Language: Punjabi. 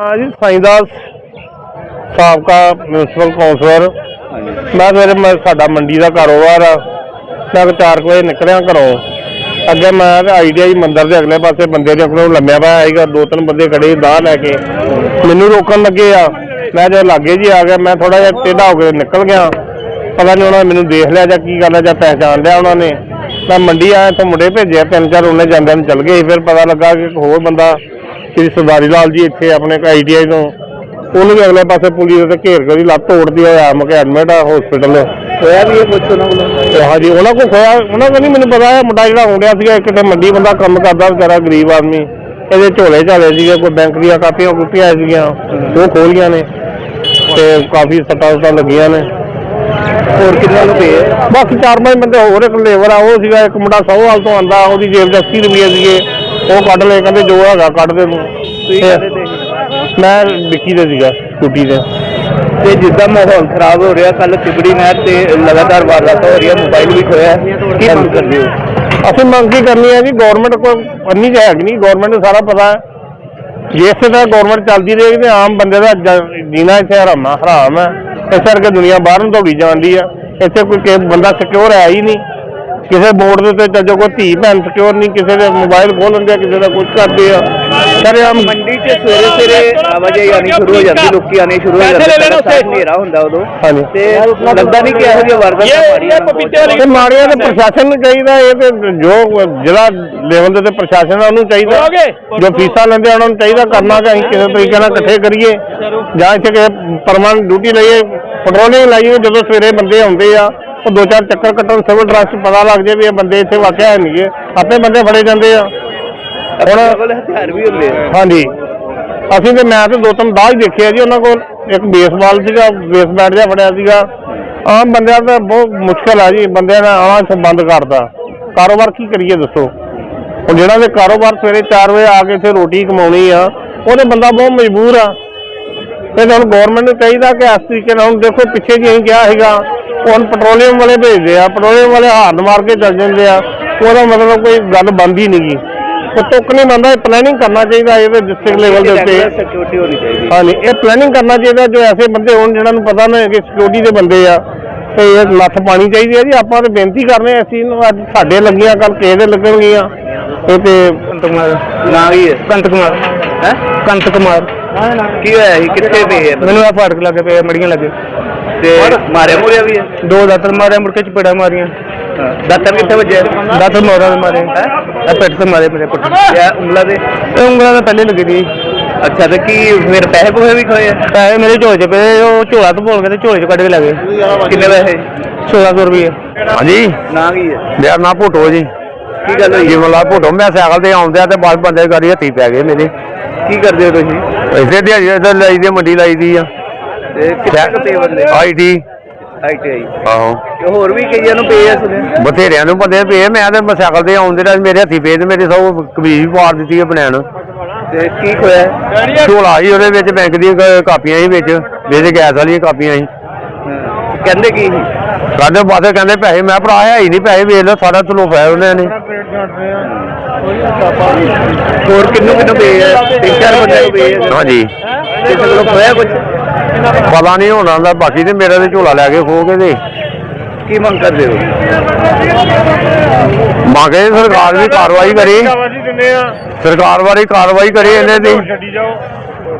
ਹਾਂ ਜੀ ਸਾਈਂਦਾਸ ਸਾਬਕਾ ਮਿਊਨਿਸਪਲ ਕੌਂਸਲਰ ਮੈਂ ਫਿਰ ਮੈਂ ਸਾਡਾ ਮੰਡੀ ਦਾ ਕਾਰੋਬਾਰ ਆ। ਮੈਂ ਕੁ ਕੁ ਵਜੇ ਨਿਕਲਿਆ ਘਰੋਂ। ਅੱਗੇ ਮੈਂ ਆਈਡੀਆਈ ਮੰਦਿਰ ਦੇ ਅਗਲੇ ਪਾਸੇ ਬੰਦੇ ਦੇ ਕੋਲੋਂ ਲੰਮਿਆ ਪਿਆ ਸੀਗਾ। ਦੋ ਤਿੰਨ ਬੰਦੇ ਖੜੇ ਸੀ ਦਾਹ ਲੈ ਕੇ। ਮੈਨੂੰ ਰੋਕਣ ਲੱਗੇ ਆ। ਮੈਂ ਜੇ ਲਾਗੇ ਜੀ ਆ ਗਿਆ, ਮੈਂ ਥੋੜਾ ਜਿਹਾ ਟੇਢਾ ਹੋ ਕੇ ਨਿਕਲ ਗਿਆ। ਪਤਾ ਨਹੀਂ ਉਹਨਾਂ ਮੈਨੂੰ ਦੇਖ ਲਿਆ ਜਾਂ ਕੀ ਗੱਲ ਆ ਜਾਂ ਪਹਿਚਾਣ ਲਿਆ ਉਹਨਾਂ ਨੇ। ਮੈਂ ਮੰਡੀ ਆਇਆ ਤਾਂ ਮੁੰਡੇ ਭੇਜਿਆ ਤਿੰਨ ਚਾਰ ਉਹਨੇ ਜਾਂਦਿਆਂ ਨੂੰ ਚਲ ਗਏ। ਫਿਰ ਪਤਾ ਲੱਗਾ ਕਿ ਇੱਕ ਹੋਰ ਬੰਦਾ ਕਿ ਸਰਦਾਰੀ ਲਾਲ ਜੀ ਇੱਥੇ ਆਪਣੇ ਆਈਟੀਆਈ ਤੋਂ। ਉਹਨੂੰ ਵੀ ਅਗਲੇ ਪਾਸੇ ਪੁਲਿਸ ਤੇ ਘੇਰ ਕੇ ਉਹਦੀ ਲੱਤ ਤੋੜਦੀ ਹੋਇਆ ਮੁਕੇ ਐਡਮਿਟ ਆ ਹਸਪੀਟਲ ਹੋਇਆ ਵੀ ਇਹ ਉਹਨਾਂ ਕੋਲੋਂ? ਹਾਂਜੀ ਉਹਨਾਂ ਕੋਲ ਖੋਇਆ ਉਹਨਾਂ ਕੋਲ ਨਹੀਂ ਮੈਨੂੰ ਪਤਾ ਹੈ ਮੁੰਡਾ ਜਿਹੜਾ ਆਉਂਦਿਆ ਸੀਗਾ ਇੱਕ ਤੇ ਮੰਡੀ ਬੰਦਾ ਕੰਮ ਕਰਦਾ ਵਿਚਾਰਾ ਗਰੀਬ ਆਦਮੀ। ਇਹਦੇ ਝੋਲੇ ਝਾਲੇ ਸੀਗੇ ਕੋਈ ਬੈਂਕ ਦੀਆਂ ਕਾਪੀਆਂ ਕੁਪੀਆਂ ਸੀਗੀਆਂ ਉਹ ਖੋਲੀਆਂ ਨੇ। ਤੇ ਕਾਫੀ ਸੱਟਾਂ ਸੁੱਟਾਂ ਲੱਗੀਆਂ ਨੇ। ਹੋਰ ਕਿੰਨਾ ਨੂੰ ਪਏ? ਬਾਕੀ ਚਾਰ ਪੰਜ ਬੰਦੇ ਹੋਰ ਇੱਕ ਲੇਬਰ ਆ ਉਹ ਸੀਗਾ ਇੱਕ ਮੁੰਡਾ ਸੌਹਾਲ ਤੋਂ ਆਂਦਾ ਉਹਦੀ ਜੇਬ 'ਚ 80 ਰੁਪਏ ਸੀਗੇ। ਉਹ ਕੱਢ ਲਏ ਕਹਿੰਦੇ ਜੋ ਹੈਗਾ ਕੱਢ ਦੇ ਤੂੰ। ਤੁਸੀਂ ਤੇ ਮੈਂ ਵਿੱਕੀ ਦੇ ਸੀਗਾ ਸਕੂਟੀ ਤੇ। ਤੇ ਜਿੱਦਾਂ ਮਾਹੌਲ ਖਰਾਬ ਹੋ ਰਿਹਾ ਕੱਲ ਤਿਬੜੀ ਨਹਿਰ ਤੇ ਲਗਾਤਾਰ ਵਾਰਦਾਤਾਂ ਹੋ ਰਹੀਆਂ ਮੋਬਾਈਲ ਵੀ ਖੋਇਆ ਹੈ। ਕੀ ਮੰਗ ਕਰਦੇ ਹੋ? ਅਸੀਂ ਮੰਗ ਕੀ ਕਰਨੀ ਹੈ ਜੀ ਗਵਰਨਮੈਂਟ ਕੋਲ ਅੰਨੀ ਹੈ ਕਿ ਨਹੀਂ ਗਵਰਨਮੈਂਟ ਨੂੰ ਸਾਰਾ ਪਤਾ ਹੈ। ਜੇ ਇਸੇ ਤਰ੍ਹਾਂ ਗਵਰਨਮੈਂਟ ਚੱਲਦੀ ਰਹੇਗੀ ਤੇ ਆਮ ਬੰਦੇ ਦਾ ਜ- ਜੀਣਾ ਇੱਥੇ ਹਰਾਮਾ ਹਰਾਮ ਹੈ। ਇਸ ਕਰਕੇ ਦੁਨੀਆ ਬਾਹਰ ਨੂੰ ਦੌੜੀ ਜਾਂਦੀ ਆ ਇੱਥੇ ਕੋਈ ਬੰਦਾ ਸਿਕਿਉਰ ਹੈ ਹੀ ਨਹੀਂ। ਕਿਸੇ ਬੋਰਡ ਦੇ ਉੱਤੇ ਚੱਲ ਜਾਓ ਕੋਈ ਧੀ ਭੈਣ ਸਿਕਿਉਰ ਨਹੀਂ ਕਿਸੇ ਦੇ ਮੋਬਾਈਲ ਖੋਲ ਲੈਂਦੇ ਆ ਕਿਸੇ ਦਾ ਕੁਝ ਕਰਦੇ ਆ। ਸਾਰੇ ਆਮ ਮੰਡੀ 'ਚ ਸਵੇਰੇ ਸਵੇਰੇ ਆਵਾਜਾਈ ਆਣੀ ਸ਼ੁਰੂ ਹੋ ਜਾਂਦੀ ਲੋਕੀ ਆਣੇ ਸ਼ੁਰੂ ਹੋ ਜਾਂਦੇ ਹਨੇਰਾ ਹੁੰਦਾ ਉਦੋਂ। ਹਾਂਜੀ। ਤੇ ਲੱਗਦਾ ਨਹੀਂ ਕਿ ਇਹੋ ਜਿਹੀ ਵਾਰਦਾਤਾਂ ਮਾਰੀਆਂ ਤੇ ਮਾੜੀਆਂ ਤੇ ਪ੍ਰਸ਼ਾਸਨ ਨੂੰ ਚਾਹੀਦਾ ਇਹ ਤੇ ਜੋ ਜਿਹੜਾ ਲੈਵਲ ਦੇ ਤੇ ਪ੍ਰਸ਼ਾਸਨ ਆ ਉਹਨੂੰ ਚਾਹੀਦਾ। ਜੋ ਫੀਸਾਂ ਲੈਂਦੇ ਆ ਉਹਨਾਂ ਨੂੰ ਚਾਹੀਦਾ ਕਰਨਾ ਕਿ ਅਸੀਂ ਕਿਸੇ ਤਰੀਕੇ ਨਾਲ ਇਕੱਠੇ ਕਰੀਏ। ਜਾਂ ਇੱਥੇ ਕਿਸੇ ਪਰਮਾਨੈਂਟ ਡਿਊਟੀ ਲਈਏ ਪੈਟਰੋਲਿੰਗ ਲਾਈਏ ਜਦੋਂ ਸਵੇਰੇ ਬੰਦੇ ਆਉਂਦੇ ਆ ਉਹ ਦੋ ਚਾਰ ਚੱਕਰ ਕੱਟਣ ਸਿਵਲ ਡਰੈਸ ਪਤਾ ਲੱਗ ਜੇ ਵੀ ਇਹ ਬੰਦੇ ਇੱਥੇ ਵਾਕਿਆ ਹੈ ਨਹੀਂਗੇ। ਆਪੇ ਬੰਦੇ ਫੜੇ ਜਾਂਦੇ ਆ। ਹੁਣ ਕੋਲ ਹਥਿਆਰ ਵੀ ਹੁੰਦੇ ਆ। ਹਾਂਜੀ। ਅਸੀਂ ਤੇ ਮੈਂ ਤੇ ਦੋ ਤਿੰਨ ਦਾਜ ਦੇਖਿਆ ਜੀ ਉਹਨਾਂ ਕੋਲ। ਇੱਕ ਬੇਸਬਾਲ ਸੀਗਾ ਬੇਸ ਬੈਟ ਜਿਹਾ ਫੜਿਆ ਸੀਗਾ। ਆਮ ਬੰਦਿਆਂ ਦਾ ਬਹੁਤ ਮੁਸ਼ਕਲ ਆ ਜੀ ਬੰਦਿਆਂ ਨੇ ਆਉਣਾ ਇੱਥੇ ਬੰਦ ਕਰਤਾ। ਕਾਰੋਬਾਰ ਕੀ ਕਰੀਏ ਦੱਸੋ? ਹੁਣ ਜਿਹੜਾ ਦੇ ਕਾਰੋਬਾਰ ਸਵੇਰੇ 4 ਵਜੇ ਆ ਕੇ ਇੱਥੇ ਰੋਟੀ ਕਮਾਉਣੀ ਆ ਉਹਦੇ ਬੰਦਾ ਬਹੁਤ ਮਜਬੂਰ ਆ। ਤੇ ਹੁਣ ਗਵਰਨਮੈਂਟ ਨੂੰ ਚਾਹੀਦਾ ਕਿ ਇਸ ਤਰੀਕੇ ਨਾਲ ਹੁਣ ਦੇਖੋ ਪਿੱਛੇ ਜੀ ਅਸੀਂ ਕਿਹਾ ਹੈਗਾ ਹੁਣ ਪੈਟਰੋਲੀਅਮ ਵਾਲੇ ਭੇਜਦੇ ਆ ਪੈਟਰੋਲੀਅਮ ਵਾਲੇ ਹਾਰਨ ਮਾਰ ਕੇ ਚੱਲ ਜਾਂਦੇ ਆ ਉਹਦਾ ਮਤਲਬ ਕੋਈ ਗੱਲ ਬਣਦੀ ਨਹੀਂਗੀ ਉਹ ਤੁੱਕ ਨਹੀਂ ਬੰਦਾ ਇਹ ਪਲੈਨਿੰਗ ਕਰਨਾ ਚਾਹੀਦਾ ਇਹਦੇ ਡਿਸਟ੍ਰਿਕਟ ਲੈਵਲ ਦੇ ਉੱਤੇ। ਸਿਕਿਉਰਿਟੀ ਹੋਣੀ ਚਾਹੀਦੀ ਹਾਂਜੀ ਇਹ ਪਲੈਨਿੰਗ ਕਰਨਾ ਚਾਹੀਦਾ ਜੋ ਐਸੇ ਬੰਦੇ ਹੋਣ ਜਿਹਨਾਂ ਨੂੰ ਪਤਾ ਨਾ ਕਿ ਸਿਕਿਉਰਿਟੀ ਦੇ ਬੰਦੇ ਆ ਤੇ ਇਹ ਲੱਥ ਪਾਣੀ ਚਾਹੀਦੀ ਹੈ ਜੀ। ਆਪਾਂ ਤੇ ਬੇਨਤੀ ਕਰਨੇ ਆ ਅਸੀਂ ਨੂੰ ਅੱਜ ਸਾਡੇ ਲੱਗੀਆਂ ਕੱਲ ਕਿਸੇ ਦੇ ਲੱਗਣਗੀਆਂ। ਇਹ ਤੇ ਕੰਤ ਕੁਮਾਰ ਨਾ ਹੀ ਹੈ? ਕੰਤ ਕੁਮਾਰ ਹੈ ਕੰਤ ਕੁਮਾਰ ਕੀ ਹੋਇਆ ਸੀ ਕਿੱਥੇ ਪਏ ਮੈਨੂੰ ਆ ਫਾਟਕ ਲੱਗੇ ਪਏ ਮੜੀਆਂ ਲੱਗੇ। ਤੇ ਮਾਰਿਆ ਮੁਰਿਆ ਵੀ ਹੈ? ਦੋ ਦਾਤਰ ਮਾਰੇ ਮੁੜ ਕੇ ਚਪੇੜਾ ਮਾਰੀਆਂ। ਦਾਤਰ ਕਿੱਥੇ ਵੱਜਿਆ? ਦਾਤਰ ਮੋਰਾਂ ਦੇ ਮਾਰੇ। ਇਹ ਪਿੱਠ ਤੇ ਮਾਰੇ ਮੇਰੇ ਪੁੱਟ ਜਾਂ ਉਂਗਲਾ ਦੇ? ਇਹ ਉਂਗਲਾਂ ਤਾਂ ਪਹਿਲੇ ਲੱਗੀ ਦੀ। ਅੱਛਾ ਤੇ ਕੀ ਫਿਰ ਪੈਸੇ ਪੂਸੇ ਵੀ ਖੋਏ ਆ? ਪੈਸੇ ਮੇਰੇ ਝੋਲੇ 'ਚ ਪਏ ਉਹ ਝੋਲਾ ਤੋਂ ਬੋਲ ਕੇ ਤੇ ਝੋਲੇ 'ਚ ਕੱਢ ਕੇ ਲੈ ਗਏ। ਕਿੰਨੇ ਪੈਸੇ? 1600 ਰੁਪਏ। ਹਾਂਜੀ। ਨਾ ਕੀ ਹੈ? ਮੇਰਾ ਨਾਂ ਭੁੱਟੋ ਜੀ। ਕੀ ਗੱਲ ਹੋਈ? ਜੀਵਨ ਲਾਲ ਭੁੱਟੋ ਮੈਂ ਸਾਈਕਲ ਤੇ ਆਉਂਦਿਆ ਤੇ ਬਸ ਬੰਦੇ ਗਾੜੀ ਹੱਥੀ ਪੈ ਗਏ ਮੇਰੇ। ਕੀ ਕਰਦੇ ਹੋ ਤੁਸੀਂ? ਇਸੇ ਦਿਹਾੜੀ ਤੇ ਲਈ ਦੀ ਮੰਡੀ ਲਾਈ ਦੀ ਆ। ਤੇ ਕਿੱਥੇ ਕੁ ਪਏ ਬੰਦੇ ਆਈਟੀ ਆਈਟੀਆਈ ਆਹੋ। ਤੇ ਹੋਰ ਵੀ ਕਈਆਂ ਨੂੰ ਪਏ ਆ ਸੁਣਿਆ ਬਥੇਰਿਆਂ ਨੂੰ ਬੰਦੇ ਪਏ ਮੈਂ ਤੇ ਸਾਈਕਲ ਤੇ ਆਉਂਦੇ ਰਹੇ ਮੇਰੇ ਹੱਥੀ ਪਏ ਤੇ ਮੇਰੇ ਸਭ ਕਮੀਜ਼ ਵੀ ਪਾੜ ਦਿੱਤੀ ਹੈ ਬਨੈਣ ਤੇ ਕੀ ਖੋਇਆ ਝੋਲਾ ਸੀ ਉਹਦੇ ਵਿੱਚ ਬੈਂਕ ਦੀਆਂ ਕ- ਕਾਪੀਆਂ ਸੀ ਵਿੱਚ ਵਿੱਚ ਗੈਸ ਵਾਲੀਆਂ ਕਾਪੀਆਂ ਸੀ। ਹਾਂ। ਕਹਿੰਦੇ ਕੀ ਸੀ? ਕਹਿੰਦੇ ਬਾਅਦ ਕਹਿੰਦੇ ਪੈਸੇ ਮੈਂ ਭਰਾ ਹੈ ਹੀ ਨਹੀਂ ਪੈਸੇ ਵੇਚ ਲਓ ਸਾਡਾ ਤਲੋਫਾ ਉਹਨਾਂ ਨੇ। ਹੋਰ ਕਿੰਨੂੰ ਕਿੰਨੂੰ ਪਏ ਆ? ਤਿੰਨ ਚਾਰ ਬੰਦੇ ਨੂੰ ਪਏ ਆ? ਹਾਂਜੀ। ਕਿਸੇ ਕੋਲੋਂ ਖੋਇਆ ਕੁਝ ਪਤਾ ਨਹੀਂ ਹੋਣਾ ਦਾ ਬਾਕੀ ਤੇ ਮੇਰਾ ਤੇ ਝੋਲਾ ਲੈ ਕੇ ਖੋ ਕੇ ਤੇ। ਕੀ ਮੰਗ ਕਰਦੇ ਹੋ? ਮੰਗੇ ਸਰਕਾਰ ਵੀ ਕਾਰਵਾਈ ਕਰੇ। ਸਰਕਾਰ ਵਾਲੀ ਕਾਰਵਾਈ ਕਰੇ ਇਹਨੇ ਦੀ ਛੱਡੀ ਜਾਓ।